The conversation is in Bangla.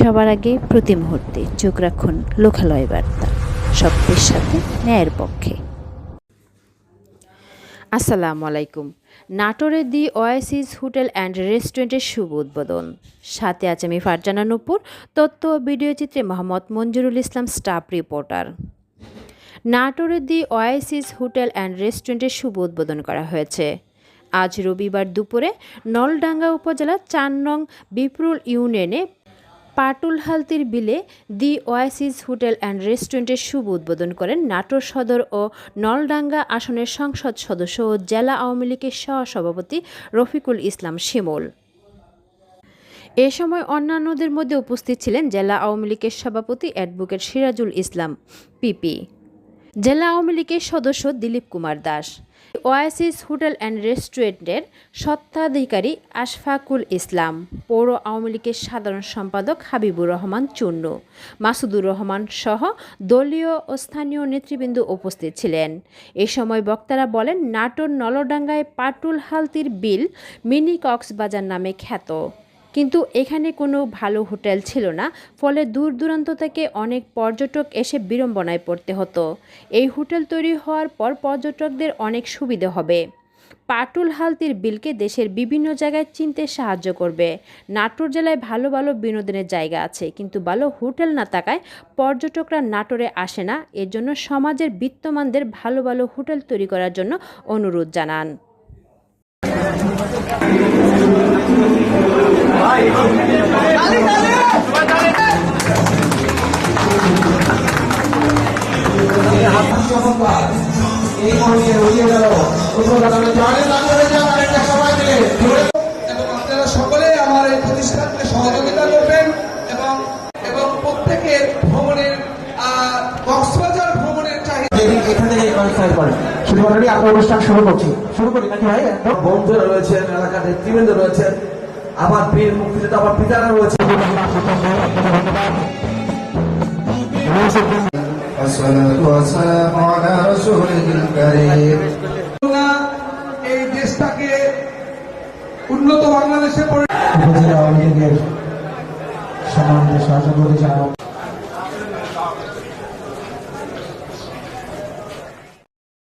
সবার আগে প্রতি মুহূর্তে চোখ রাখুন লোকালয় বার্তা। সত্যের সাথে ন্যায়ের পক্ষে। আসসালামু আলাইকুম। নাটোরের দি ওয়াইসিস হোটেল অ্যান্ড রেস্টুরেন্টের শুভ উদ্বোধন। সাথে আছে আমি ফারজানা নুপুর, তথ্য ও ভিডিও চিত্রে মোহাম্মদ মঞ্জুরুল ইসলাম, স্টাফ রিপোর্টার। নাটোরের দি ওয়াইসিস হোটেল অ্যান্ড রেস্টুরেন্টের শুভ উদ্বোধন করা হয়েছে। আজ রবিবার দুপুরে নলডাঙ্গা উপজেলার চার নং বিপ্রুল ইউনিয়নে পাটুলহালতির বিলে দি ওয়াইসিস হোটেল অ্যান্ড রেস্টুরেন্টের শুভ উদ্বোধন করেন নাটোর সদর ও নলডাঙ্গা আসনের সংসদ সদস্য ও জেলা আওয়ামী লীগের সহসভাপতি রফিকুল ইসলাম শিমল। এ সময় অন্যান্যদের মধ্যে উপস্থিত ছিলেন জেলা আওয়ামী লীগের সভাপতি অ্যাডভোকেট সিরাজুল ইসলাম, পিপি। জেলা আওয়ামী লীগের সদস্য Dilip Kumar Das. Oasis hotel and রেস্টুরেন্টের স্বত্বাধিকারী আশফাকুল ইসলাম। পৌর আওয়ামী লীগের সাধারণ সম্পাদক হাবিবুর রহমান চুন্নু মাসুদুর রহমান সহ দলীয় ও স্থানীয় নেতৃবৃন্দ উপস্থিত ছিলেন। এ সময় বক্তারা বলেন, নাটোর নলডাঙ্গায় পাটুল হালতির বিল মিনি কক্সবাজার নামে খ্যাত। কিন্তু এখানে কোনো ভালো হোটেল ছিল না, ফলে দূর দূরান্ত থেকে অনেক পর্যটক এসে বিড়ম্বনায় পড়তে হতো। এই হোটেল তৈরি হওয়ার পর পর্যটকদের অনেক সুবিধে হবে। পাটুল হালতির বিলকে দেশের বিভিন্ন জায়গায় চিনতে সাহায্য করবে। নাটোর জেলায় ভালো ভালো বিনোদনের জায়গা আছে, কিন্তু ভালো হোটেল না থাকায় পর্যটকরা নাটোরে আসে না। এর জন্য সমাজের বিত্তমানদের ভালো ভালো হোটেল তৈরি করার জন্য অনুরোধ জানান। এই মঞ্চে গেল। উদ্বোধন জয়েন করে যান আরেকটা সবাই মিলে এবং আপনারা সকলে আমার এই প্রতিষ্ঠানকে সহযোগিতা করবেন এবং এবং প্রত্যেকের ভ্রমণের কক্সবাজার ভ্রমণের চাহিদা যেদিন কনসার্ট করেন শুধু অলরেডি আমরা অনুষ্ঠান শুরু করছি। শুরু করি নাকি ভাই? বন্ধুরা রয়েছেন এলাকার নেতৃবৃন্দ রয়েছেন আমার বীর মুক্তিযোদ্ধা আমার পিতারা রয়েছে والصلاة والسلام على رسوله الكريم না এই দেশটাকে উন্নত বাংলাদেশে পরি উপজেলা আওয়ামী লীগের সম্মানিত সহসভাপতি সাহেব